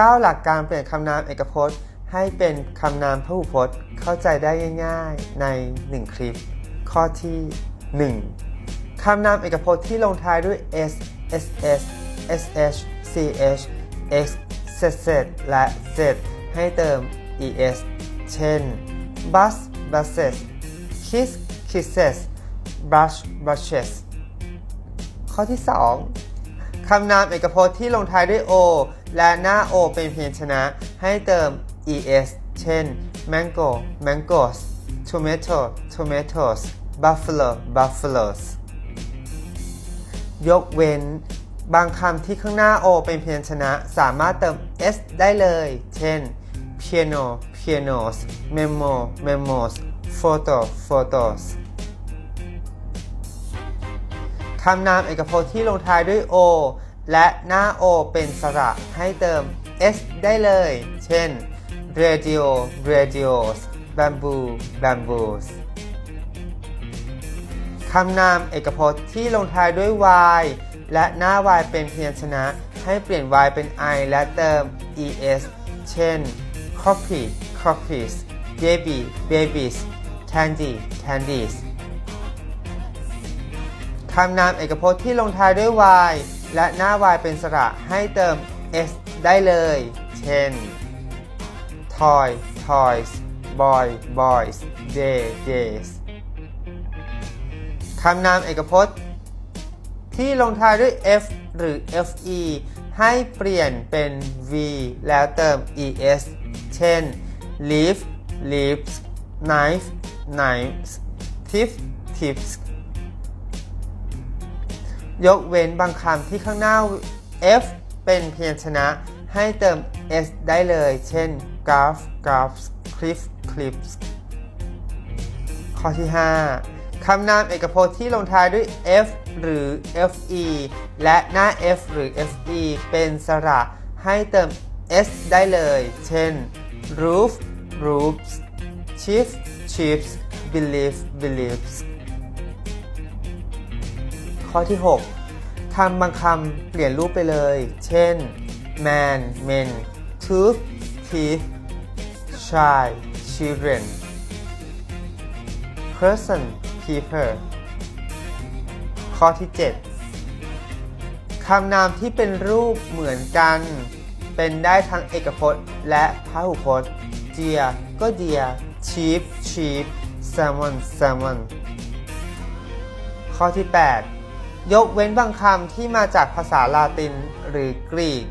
9 หลักการเปลี่ยนคำนามเอกพจน์ ให้เป็นคำนามพหูพจน์เข้าใจได้ง่ายๆใน 1 คลิป ข้อที่ 1 คำนามเอกพจน์ที่ลงท้ายด้วย s ss sh ch x z z และ z ให้เติม es เช่น bus buses kiss kisses brush brushes ข้อที่ 2 คำนามเอกพจน์ที่ลงท้ายด้วย o และหน้า o เป็นพยัญชนะให้เติม es เช่น mango mangoes tomato tomatoes buffalo buffaloes ยกเว้น บางคำที่ข้างหน้า o เป็นพยัญชนะสามารถเติม s ได้เลย เช่น piano pianos memo memos photo photos คำนามเอกพจน์ที่ลงท้ายด้วย o และหน้า o เป็นสระให้เติม s ได้เลย เช่น radio radios bamboo bamboos คำนามเอกพจน์ที่ลงท้ายด้วย y และหน้า y เป็นพยัญชนะ ให้เปลี่ยน y เป็น i และเติม es เช่น copy copies baby babies candy candies คำนามเอกพจน์ที่ลงท้ายด้วย y และหน้า y เป็นสระให้เติม s ได้เลย เช่น toy toys boy boys day days คำนามเอกพจน์ ที่ลงท้ายด้วย f หรือ fe ให้เปลี่ยนเป็น v แล้วเติม es เช่น leaf leaves knife knives tip tips ยกเว้นบางคำที่ข้างหน้า f เป็นพยัญชนะ ให้เติม s ได้เลย เช่น graph graphs cliff cliffs ข้อที่ 5 คำนามเอกพจน์ที่ลงท้ายด้วย f หรือ fe และหน้า f หรือ fe เป็นสระ ให้เติม s ได้เลย เช่น roof roofs chief chiefs belief beliefs ข้อที่ 6 คำบางคำเปลี่ยนรูปไปเลย เช่น man men tooth teeth child children person people ข้อที่ 7 คำนามที่เป็นรูปเหมือนกัน เป็นได้ทั้งเอกพจน์และพหุพจน์ เจีย ก็เดีย sheep sheep salmon salmon ข้อที่ 8 ยกเว้นบางคำที่มาจากภาษาลาตินหรือกรีก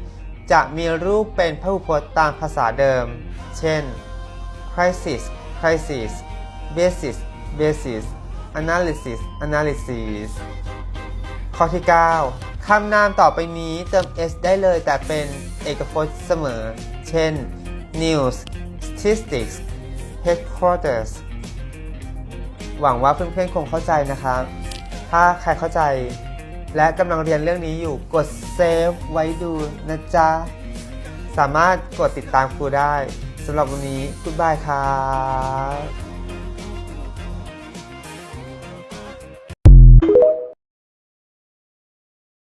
จะมีรูปเป็นพหุพจน์ตามภาษาเดิม เช่น crisis crisis basis basis analysis analysis ข้อที่ 9 คำนามต่อไปนี้เติม s ได้เลยแต่เป็นเอกพจน์เสมอ เช่น news statistics headquarters หวังว่าเพื่อนๆคงเข้าใจนะครับ ถ้าใครเข้าใจ และกำลังเรียนเรื่องนี้อยู่กดเซฟไว้ดูนะจ๊ะ สามารถกดติดตามครูได้สำหรับวันนี้คุณบายครับ